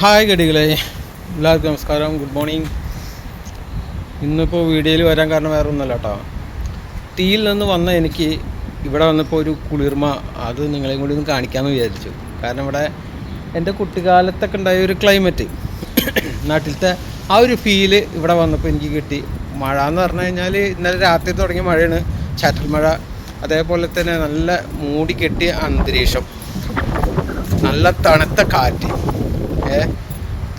Hi ഗടികളെ എല്ലാവർക്കും നമസ്കാരം good morning. ഇന്നിപ്പോൾ വീഡിയോയിൽ വരാൻ കാരണം വേറെ ഒന്നുമല്ല കേട്ടോ. തീയിൽ നിന്ന് വന്ന എനിക്ക് ഇവിടെ വന്നപ്പോൾ ഒരു കുളിർമ അത് നിങ്ങളെയും കൂടി ഒന്ന് കാണിക്കാമെന്ന് വിചാരിച്ചു. കാരണം ഇവിടെ എന്റെ കുട്ടിക്കാലത്തൊക്കെ ഉണ്ടായ ഒരു ക്ലൈമറ്റ് നാട്ടിലത്തെ ആ ഒരു ഫീൽ ഇവിടെ വന്നപ്പോൾ എനിക്ക് കിട്ടി. മഴ എന്ന് പറഞ്ഞു കഴിഞ്ഞാൽ ഇന്നലെ രാത്രി തുടങ്ങിയ മഴയാണ്. ചാറ്റൽ മഴ അതേപോലെ തന്നെ നല്ല മൂടി കെട്ടിയ അന്തരീക്ഷം. നല്ല തണുത്ത കാറ്റ്.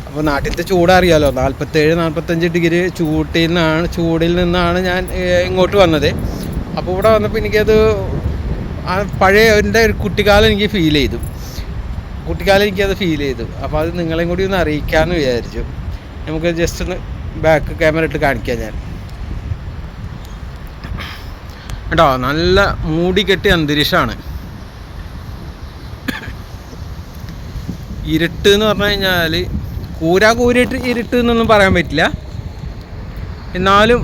അപ്പോൾ നാട്ടിലത്തെ ചൂട് അറിയാലോ നാൽപ്പത്തേഴ് നാൽപ്പത്തഞ്ച് ഡിഗ്രി ചൂട്ടിൽ നിന്നാണ് ചൂടിൽ നിന്നാണ് ഞാൻ ഇങ്ങോട്ട് വന്നത്. അപ്പോൾ ഇവിടെ വന്നപ്പോൾ എനിക്കത് പഴയ എന്റെ ഒരു കുട്ടിക്കാലം എനിക്ക് ഫീൽ ചെയ്തു. കുട്ടിക്കാലം എനിക്കത് ഫീൽ ചെയ്തു. അപ്പോൾ അത് നിങ്ങളെയും കൂടി ഒന്ന് അറിയിക്കാമെന്ന് വിചാരിച്ചു. നമുക്ക് ജസ്റ്റ് ഒന്ന് ബാക്ക് ക്യാമറ ഇട്ട് കാണിക്കാം ഞാൻ. കേട്ടോ നല്ല മൂടി കെട്ടിയ അന്തരീക്ഷമാണ് ഇരുട്ട് എന്ന് പറഞ്ഞു കഴിഞ്ഞാൽ കൂരാ കൂരിട്ട് ഇരുട്ട് എന്നൊന്നും പറയാൻ പറ്റില്ല. എന്നാലും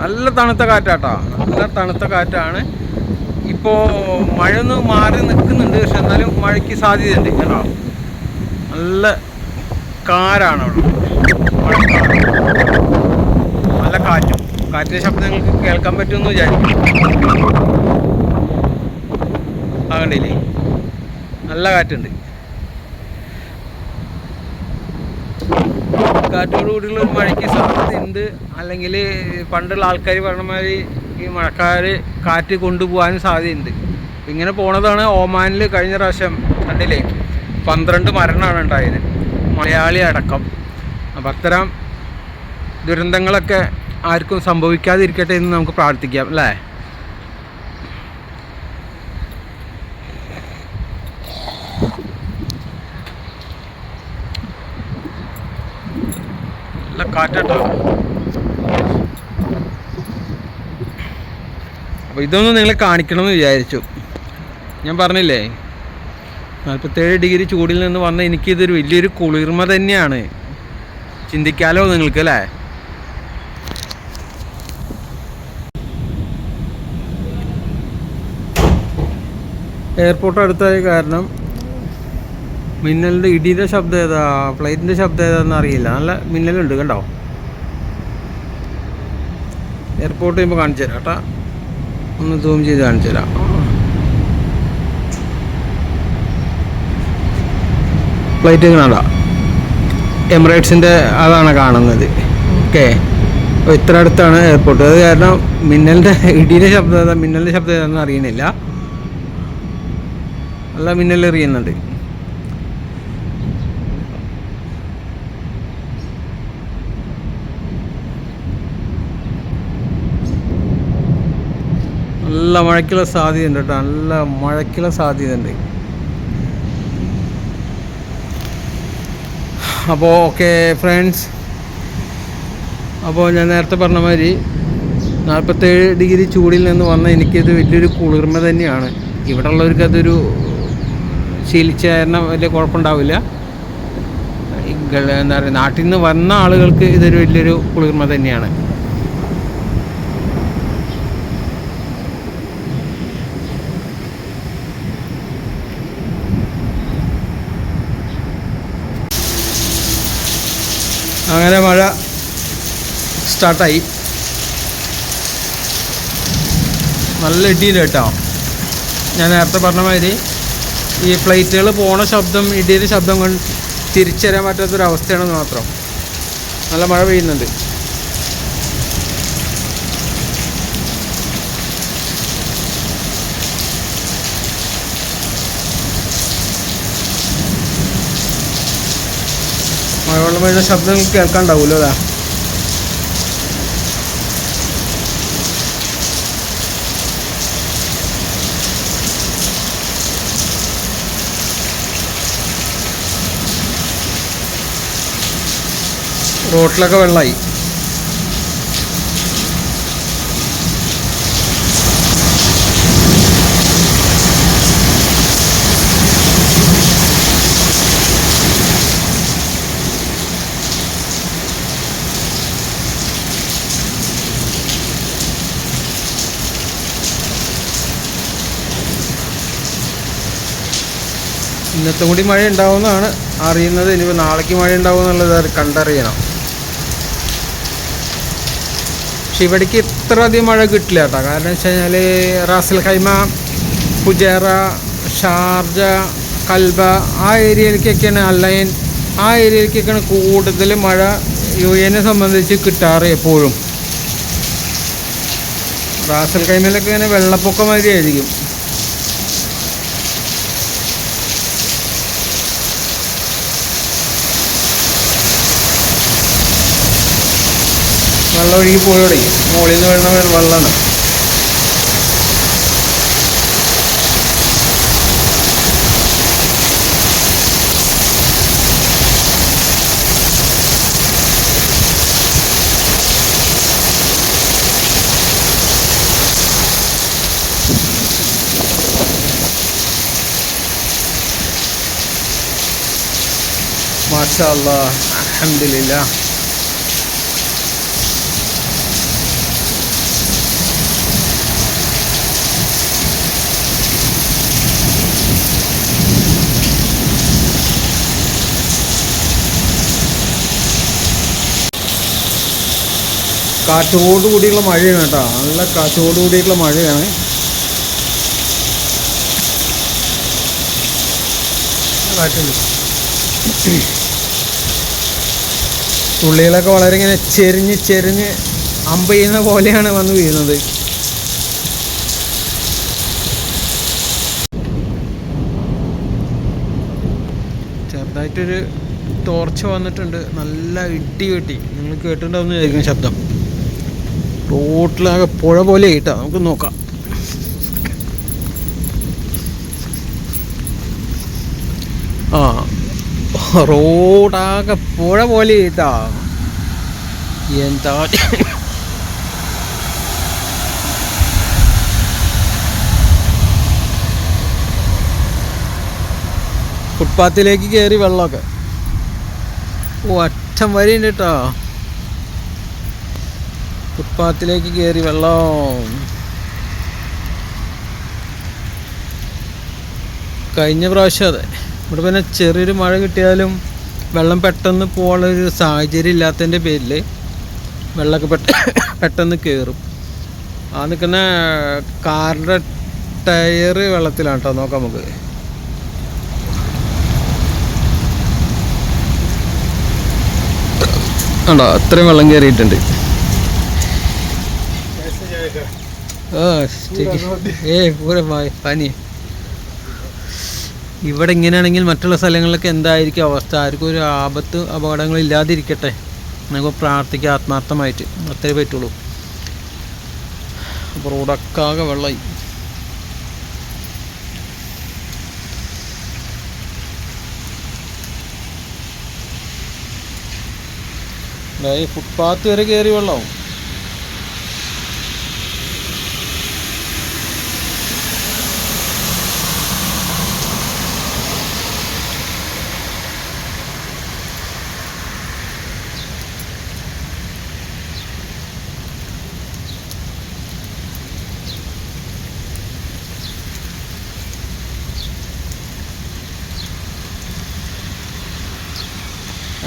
നല്ല തണുത്ത കാറ്റാട്ടോ. നല്ല തണുത്ത കാറ്റാണ്. ഇപ്പോൾ മഴ ഒന്ന് മാറി നിൽക്കുന്നുണ്ട്. പക്ഷെ എന്നാലും മഴയ്ക്ക് സാധ്യതയുണ്ട് കേട്ടോ. നല്ല കാരാണ് അവിടെ. നല്ല കാറ്റും. കാറ്റിന്റെ ശബ്ദം നിങ്ങൾക്ക് കേൾക്കാൻ പറ്റുമെന്ന് വിചാരിക്കും ആ കണ്ടില്ലേ? നല്ല കാറ്റുണ്ട്. കാറ്റോട് കൂടിയുള്ള ഒരു മഴയ്ക്ക് സാധ്യതയുണ്ട് അല്ലെങ്കിൽ പണ്ടുള്ള ആൾക്കാർ പറഞ്ഞ മാതിരി ഈ മഴക്കാർ കാറ്റ് കൊണ്ടുപോകാനും സാധ്യതയുണ്ട്. ഇങ്ങനെ പോണതാണ് ഒമാനിൽ കഴിഞ്ഞ പ്രാവശ്യം കണ്ടില്ലേ? പന്ത്രണ്ട് മരണമാണ് ഉണ്ടായത്. മലയാളി അടക്കം. അപ്പം അത്തരം ദുരന്തങ്ങളൊക്കെ ആർക്കും സംഭവിക്കാതിരിക്കട്ടെ എന്ന് നമുക്ക് പ്രാർത്ഥിക്കാം അല്ലേ? അപ്പൊ അപ്പോൾ ഇതൊന്നും നിങ്ങളെ കാണിക്കണമെന്ന് വിചാരിച്ചു. ഞാൻ പറഞ്ഞില്ലേ നാൽപ്പത്തേഴ് ഡിഗ്രി ചൂടിൽ നിന്ന് വന്ന എനിക്കിതൊരു വലിയൊരു കുളിർമ തന്നെയാണ്. ചിന്തിക്കാലോ നിങ്ങൾക്ക് അല്ലേ? എയർപോർട്ട് അടുത്തായ കാരണം മിന്നലിന്റെ ഇടിയുടെ ശബ്ദം ഏതാ? ഫ്ലൈറ്റിന്റെ ശബ്ദം ഏതാന്ന് അറിയില്ല. നല്ല മിന്നലുണ്ട് കണ്ടോ? എയർപോർട്ട് ചെയ്യുമ്പോൾ കാണിച്ചു തരാം കേട്ടാ. ഒന്ന് സൂം ചെയ്ത് കാണിച്ചു തരാം. ഫ്ലൈറ്റ് കാണാം എമിറേറ്റ്സിന്റെ അതാണ് കാണുന്നത്. ഓക്കെ. അപ്പോൾ ഇത്ര അടുത്താണ് എയർപോർട്ട്. അത് കാരണം മിന്നലിന്റെ ഇടിയുടെ ശബ്ദം മിന്നലിന്റെ ശബ്ദം ഏതാണെന്ന് അറിയണില്ല. നല്ല മിന്നലെറിയുന്നുണ്ട് നല്ല മഴയ്ക്കുള്ള സാധ്യതയുണ്ട് കേട്ടോ. നല്ല മഴയ്ക്കുള്ള സാധ്യതയുണ്ട്. അപ്പോൾ ഓക്കെ ഫ്രണ്ട്സ് അപ്പോൾ ഞാൻ നേരത്തെ പറഞ്ഞ മാതിരി നാൽപ്പത്തേഴ് ഡിഗ്രി ചൂടിൽ നിന്ന് വന്ന എനിക്കിത് വലിയൊരു കുളിർമ തന്നെയാണ്. ഇവിടെ ഉള്ളവർക്ക് അതൊരു ശീലിച്ച കാരണം വലിയ കുഴപ്പമുണ്ടാവില്ല. എന്താ പറയുക നാട്ടിൽ നിന്ന് വന്ന ആളുകൾക്ക് ഇതൊരു വലിയൊരു കുളിർമ തന്നെയാണ്. അങ്ങനെ മഴ സ്റ്റാർട്ടായി. നല്ല ഇടിയിൽ കേട്ടോ. ഞാൻ നേരത്തെ പറഞ്ഞ മാതിരി ഈ ഫ്ലൈറ്റുകൾ പോണ ശബ്ദം ഇടിയുടെ ശബ്ദം കൊണ്ട് തിരിച്ചറിയാൻ പറ്റാത്തൊരവസ്ഥയാണെന്ന് മാത്രം. നല്ല മഴ പെയ്യുന്നുണ്ട്. മഴവെള്ളം വീഴുന്ന ശബ്ദം കേൾക്കാണ്ടാവുമല്ലോ അതാ? റോട്ടിലൊക്കെ വെള്ളമായി ഇന്നത്തെ കൂടി മഴ ഉണ്ടാവുമെന്നാണ് അറിയുന്നത്. ഇനിയിപ്പോൾ നാളേക്ക് മഴ ഉണ്ടാവും എന്നുള്ളത് കണ്ടറിയണം. പക്ഷെ ഇവിടേക്ക് ഇത്ര അധികം മഴ കിട്ടില്ല കേട്ടോ. കാരണം വെച്ച് കഴിഞ്ഞാൽ Ras al Khaimah Fujairah Sharjah Kalba ആ ഏരിയയിലേക്കൊക്കെയാണ് അല്ലൈൻ ആ ഏരിയയിലേക്കൊക്കെയാണ് കൂടുതൽ മഴ യു എനെ സംബന്ധിച്ച് കിട്ടാറ് എപ്പോഴും. റാസൽ ഖൈമയിലൊക്കെ ഇങ്ങനെ വെള്ളപ്പൊക്കം മാതിരി ആയിരിക്കും. വെള്ളം ഒഴുകി പോയോടെ മുകളിൽ നിന്ന് വീഴുന്ന വെള്ളമാണ് മാഷാ അല്ലാ അൽഹംദുലില്ലാ കാറ്റോട് കൂടിയുള്ള മഴയാണ് കേട്ടോ. നല്ല കാറ്റോട് കൂടിയിട്ടുള്ള മഴയാണ്. തുള്ളികളൊക്കെ വളരെ ഇങ്ങനെ ചെരിഞ്ഞ് ചെരിഞ്ഞ് അമ്പ ചെയ്യുന്ന പോലെയാണ് വന്ന് വീഴുന്നത്. ചെറുതായിട്ടൊരു ടോർച്ച് വന്നിട്ടുണ്ട്. നല്ല ഇട്ടി വെട്ടി നിങ്ങൾ കേട്ടിട്ടുണ്ടാവുന്ന വിചാരിക്കും ശബ്ദം. റോട്ടിലാകെ പുഴ പോലെ ഇട്ടാ നമുക്ക് നോക്കാം. ആ റോഡാകെ പുഴ പോലെ ഇട്ടാ എന്താ? ഫുട്പാത്തിലേക്ക് കയറി വെള്ളമൊക്കെ. ഓ അറ്റം വരെയുണ്ട് കേട്ടോ. ഫുട്പാത്തിലേക്ക് കയറി വെള്ളം. കഴിഞ്ഞ പ്രാവശ്യം അതെ. ഇവിടെ പിന്നെ ചെറിയൊരു മഴ കിട്ടിയാലും വെള്ളം പെട്ടെന്ന് പോകാനുള്ളൊരു സാഹചര്യം ഇല്ലാത്തതിന്റെ പേരിൽ വെള്ളമൊക്കെ പെട്ട പെട്ടെന്ന് കയറും ആ നിൽക്കുന്ന കാറിന്റെ ടയർ വെള്ളത്തിലാണ് കേട്ടോ. നോക്കാം നമുക്ക്. ഉണ്ടോ അത്രയും വെള്ളം കയറിയിട്ടുണ്ട്. പനി. ഇവിടെ ഇങ്ങനെയാണെങ്കിൽ മറ്റുള്ള സ്ഥലങ്ങളിലൊക്കെ എന്തായിരിക്കും അവസ്ഥ? ആർക്കും ഒരു ആപത്ത് അപകടങ്ങൾ ഇല്ലാതിരിക്കട്ടെ. നമുക്ക് പ്രാർത്ഥിക്കുക ആത്മാർത്ഥമായിട്ട്. അത്രേ പറ്റുള്ളൂ. അപ്പോൾ റോഡക്കാകെ വെള്ളമായി ഫുട്പാത്ത് വരെ കയറി വെള്ളമാവും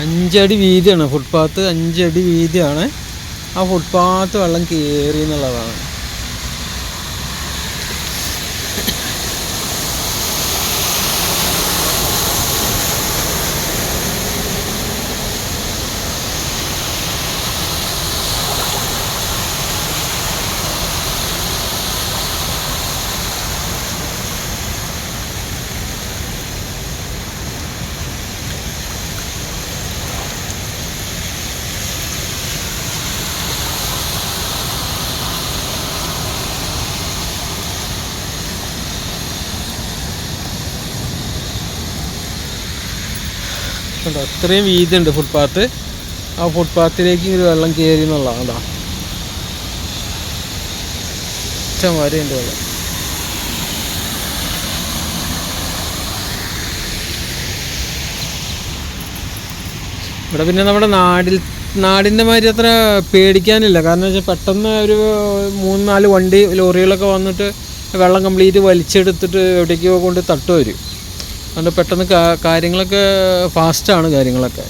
അഞ്ചടി വീതിയാണ്. ഫുട്പാത്ത് അഞ്ചടി വീതിയാണ്. ആ ഫുട്പാത്ത് വെള്ളം കയറി എന്നുള്ളതാണ്. കണ്ടോ ഇത്രയും വീതി ഉണ്ട് ഫുട്പാത്ത് ആ ഫുട്പാത്തിലേക്ക് ഇങ്ങനെ വെള്ളം കയറി എന്നുള്ളതാണ് കേട്ടോ ഇഷ്ടം ഉണ്ട് വെള്ളം. ഇവിടെ പിന്നെ നമ്മുടെ നാടിൽ നാടിന്റെ മാതിരി അത്ര പേടിക്കാനില്ല. കാരണം വെച്ചാൽ പെട്ടെന്ന് ഒരു മൂന്ന് നാല് വണ്ടി ലോറികളൊക്കെ വന്നിട്ട് വെള്ളം കംപ്ലീറ്റ് വലിച്ചെടുത്തിട്ട് എവിടേക്കോ കൊണ്ട് തട്ടു വരും അതുകൊണ്ട് പെട്ടെന്ന് കാര്യങ്ങളൊക്കെ ഫാസ്റ്റാണ് കാര്യങ്ങളൊക്കെ.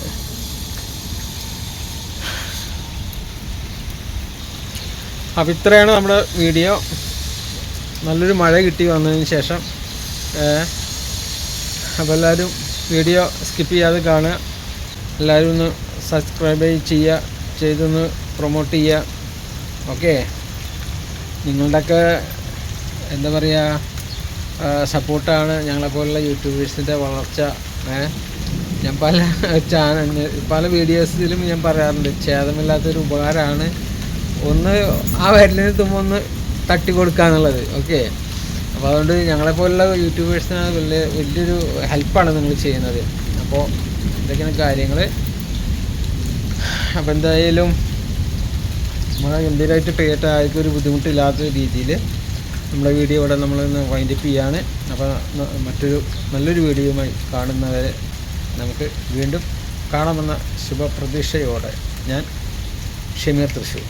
അപ്പോൾ ഇത്രയാണ് നമ്മുടെ വീഡിയോ. നല്ലൊരു മഴ കിട്ടി വന്നതിന് ശേഷം അപ്പോൾ എല്ലാവരും വീഡിയോ സ്കിപ്പ് ചെയ്യാതെ കാണുക. എല്ലാവരും ഒന്ന് സബ്സ്ക്രൈബ് ചെയ്യുക ചെയ്തൊന്ന് പ്രൊമോട്ട് ചെയ്യുക. ഓക്കെ നിങ്ങളുടെയൊക്കെ എന്താ പറയുക സപ്പോർട്ടാണ് ഞങ്ങളെപ്പോലുള്ള യൂട്യൂബേഴ്സിന്റെ വളർച്ച? ഞാൻ പല ചാനൽ പല വീഡിയോസിലും ഞാൻ പറയാറുണ്ട് ഛേദമില്ലാത്തൊരു ഉപകാരമാണ് ഒന്ന് ആ വരലിന് തുമ്പ ഒന്ന് തട്ടി കൊടുക്കുക എന്നുള്ളത് ഓക്കെ? അപ്പോൾ അതുകൊണ്ട് ഞങ്ങളെപ്പോലുള്ള യൂട്യൂബേഴ്സിന് വലിയ വലിയൊരു ഹെൽപ്പാണ് നിങ്ങൾ ചെയ്യുന്നത്. അപ്പോൾ ഇതൊക്കെയാണ് കാര്യങ്ങൾ അപ്പോൾ എന്തായാലും നമ്മളെ ഗംഭീരമായിട്ട് പെയ്യട്ടെ ആർക്കും ഒരു ബുദ്ധിമുട്ടില്ലാത്ത രീതിയിൽ നമ്മുടെ വീഡിയോ ഇവിടെ നമ്മളിന്ന് വൈൻഡപ്പ് ചെയ്യാണ്. അപ്പോൾ മറ്റൊരു നല്ലൊരു വീഡിയോയുമായി കാണുന്നവരെ നമുക്ക് വീണ്ടും കാണാമെന്ന ശുഭപ്രതീക്ഷയോടെ ഞാൻ ഷമീർ തൃശ്ശൂർ.